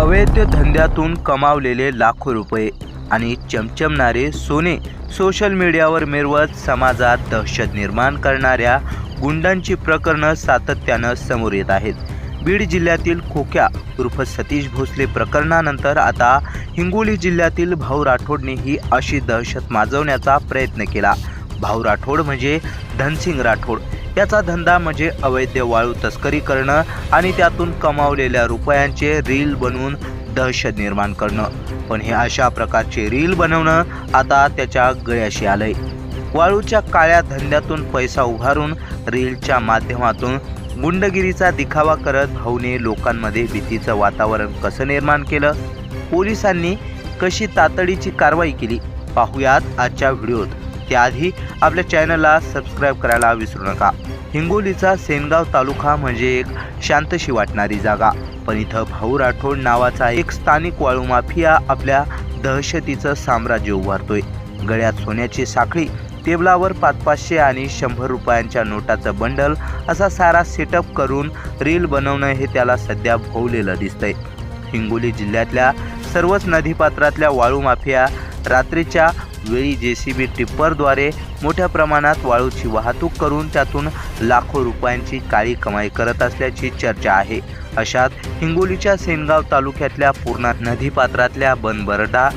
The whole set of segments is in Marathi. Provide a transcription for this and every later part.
अवैध धंद्यातून कमावलेले लाखो रुपये आणि चमचमणारे सोने सोशल मीडियावर मिरवत समाजात दहशत निर्माण करणाऱ्या गुंडांची प्रकरणं सातत्यानं समोर येत आहेत. बीड जिल्ह्यातील खोक्या उर्फ सतीश भोसले प्रकरणानंतर आता हिंगोली जिल्ह्यातील भाऊ राठोडनेही अशी दहशत माजवण्याचा प्रयत्न केला. भाऊ राठोड म्हणजे धनसिंग राठोड. याचा धंदा म्हणजे अवैध वाळू तस्करी करणं आणि त्यातून कमावलेल्या रुपयांचे रील बनवून दहशत निर्माण करणं. पण हे अशा प्रकारचे रील बनवणं आता त्याच्या गळ्याशी आलंय. वाळूच्या काळ्या धंद्यातून पैसा उभारून रीलच्या माध्यमातून गुंडगिरीचा दिखावा करत भाऊने लोकांमध्ये भीतीचं वातावरण कसं निर्माण केलं? पोलिसांनी कशी तातडीची कारवाई केली? पाहुयात आजच्या व्हिडिओत. त्याआधी आपल्या चॅनलला सबस्क्राईब करायला विसरू नका. हिंगोलीचा सेनगाव तालुका म्हणजे एक शांतशी वाटणारी जागा. पण इथं भाऊ राठोड नावाचा एक स्थानिक वाळू माफिया आपल्या दहशतीचं साम्राज्य उभारतोय. गळ्यात सोन्याची साखळी टेबलावर पाच पाचशे आणि शंभर रुपयांच्या नोटाचं बंडल असा सारा सेटअप करून रील बनवणं हे त्याला सध्या भोवलेलं दिसतंय. हिंगोली जिल्ह्यातल्या सर्वच नदीपात्रातल्या वाळू माफिया रात्रीच्या वेळी जे सी बी टिप्परद्वारे मोठ्या प्रमाणात वाळूची वाहतूक करून त्यातून लाखो रुपयांची काळी कमाई करत असल्याची चर्चा आहे. अशात हिंगोलीच्या सेनगाव तालुक्यातल्या पूर्णा नदीपात्रातल्या बनबरडा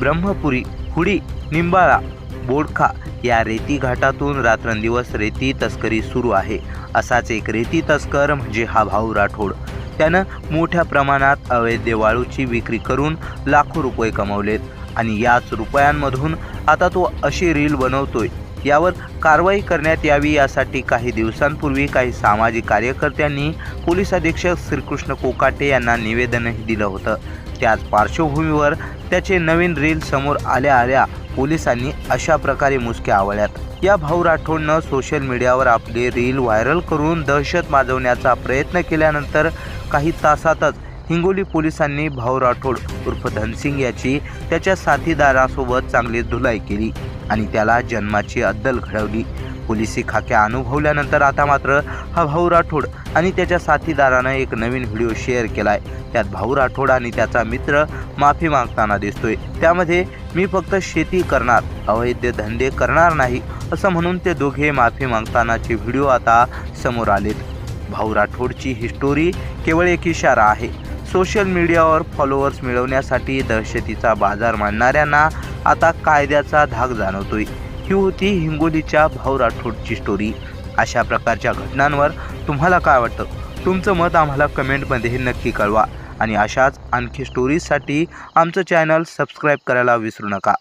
ब्रह्मपुरी हुडी निंबाळा बोडखा या रेती घाटातून रात्रंदिवस रेती तस्करी सुरू आहे. असाच एक रेती तस्कर म्हणजे हा भाऊ राठोड. त्यानं मोठ्या प्रमाणात अवैध वाळूची विक्री करून लाखो रुपये कमवलेत. आणि याच रुपयांमधून आता तो अशी रील बनवतोय. यावर कारवाई करण्यात यावी यासाठी काही दिवसांपूर्वी काही सामाजिक कार्यकर्त्यांनी पोलीस अधीक्षक श्रीकृष्ण कोकाटे यांना निवेदनही दिलं होतं. त्याच पार्श्वभूमीवर त्याचे नवीन रील समोर आल्या आल्या पोलिसांनी अशा प्रकारे मुसक्या आवळ्यात. या भाऊ राठोडनं सोशल मीडियावर आपले रील व्हायरल करून दहशत माजवण्याचा प्रयत्न केल्यानंतर काही तासातच हिंगोली पोलिसांनी भाऊ राठोड उर्फ धनसिंग याची त्याच्या साथीदारासोबत चांगली धुलाई केली आणि त्याला जन्माची अद्दल घडवली. पोलिसी खाक्या अनुभवल्यानंतर आता मात्र हा भाऊ राठोड आणि त्याच्या साथीदारानं एक नवीन व्हिडिओ शेअर केलाय. त्यात भाऊ राठोड आणि त्याचा मित्र माफी मागताना दिसतोय. त्यामध्ये मी फक्त शेती करणार अवैध धंदे करणार नाही असं म्हणून ते दोघे माफी मागतानाचे व्हिडिओ आता समोर आलेत. भाऊ राठोडची ही स्टोरी केवळ एक इशारा आहे. सोशल मीडियावर फॉलोअर्स मिळवण्यासाठी दहशतीचा बाजार मांडणाऱ्यांना आता कायद्याचा धाक जाणवतोय. ही होती हिंगोलीच्या भाऊ राठोडची स्टोरी अशा प्रकारच्या घटनांवर तुम्हाला काय वाटतं? तुमचं मत आम्हाला कमेंटमध्ये नक्की कळवा. आणि अशाच आणखी स्टोरीजसाठी आमचं चॅनल सबस्क्राईब करायला विसरू नका.